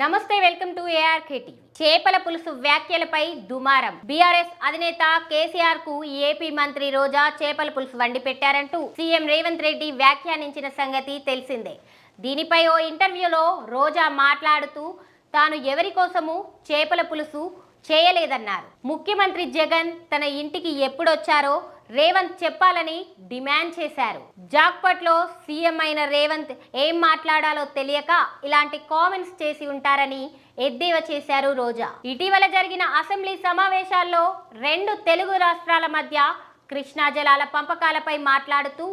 నమస్తే welcome to ARK TV. చేపల పులుసు వ్యాఖ్యలపై దుమారం. బీఆర్ఎస్ అధినేత కేసీఆర్కు ఏపీ మంత్రి రోజా చేపల పులుసు వండి పెట్టారంటూ సీఎం రేవంత్ రెడ్డి వ్యాఖ్యానించిన సంగతి తెలిసిందే. దీనిపై ఓ ఇంటర్వ్యూలో రోజా మాట్లాడుతూ తాను ఎవరి కోసము చేపల పులుసు చేయలేదన్నారు. ముఖ్యమంత్రి జగన్ తన ఇంటికి ఎప్పుడొచ్చారో రేవంత్ చెప్పాలని డిమాండ్ చేశారు. జాక్పట్లో సీఎం అయిన రేవంత్ ఏం మాట్లాడాలో తెలియక ఇలాంటి కామెంట్స్ చేసి ఉంటారని ఎద్దేవా చేశారు రోజా. ఇటీవల జరిగిన అసెంబ్లీ సమావేశాల్లో రెండు తెలుగు రాష్ట్రాల మధ్య కృష్ణా జలాల పంపకాలపై మాట్లాడుతూ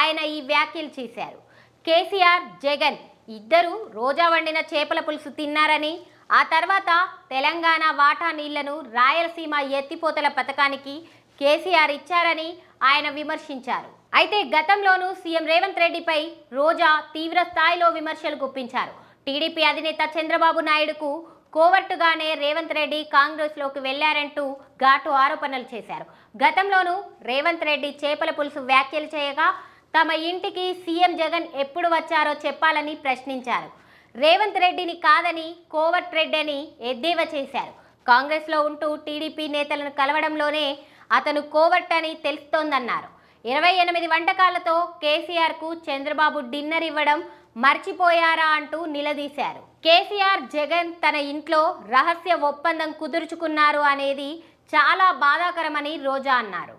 ఆయన ఈ వ్యాఖ్యలు చేశారు. కేసీఆర్ జగన్ ఇద్దరు రోజా వండిన చేపల పులుసు తిన్నారని ఆ తర్వాత తెలంగాణ వాటా నీళ్ళను రాయలసీమ ఎత్తిపోతల పథకానికి కేసీఆర్ ఇచ్చారని ఆయన విమర్శించారు. అయితే గతంలోనూ సీఎం రేవంత్ రెడ్డిపై రోజా తీవ్ర స్థాయిలో విమర్శలు గుప్పించారు. టీడీపీ అధినేత చంద్రబాబు నాయుడుకు కోవర్టుగానే రేవంత్ రెడ్డి కాంగ్రెస్లోకి వెళ్ళారంటూ ఘాటు ఆరోపణలు చేశారు. గతంలోనూ రేవంత్ రెడ్డి చేపల పులుసు వ్యాఖ్యలు చేయగా తమ ఇంటికి సీఎం జగన్ ఎప్పుడు వచ్చారో చెప్పాలని ప్రశ్నించారు. రేవంత్ రెడ్డిని కాదని కోవట్ రెడ్డి అని ఎద్దేవా చేశారు. కాంగ్రెస్లో ఉంటూ టీడీపీ నేతలను కలవడంలోనే అతను కోవట్ అని తెలుస్తోందన్నారు. ఇరవై ఎనిమిది వంటకాలతో కేసీఆర్కు చంద్రబాబు డిన్నర్ ఇవ్వడం మర్చిపోయారా అంటూ నిలదీశారు. కేసీఆర్ జగన్ తన ఇంట్లో రహస్య ఒప్పందం కుదుర్చుకున్నారు అనేది చాలా బాధాకరమని రోజా అన్నారు.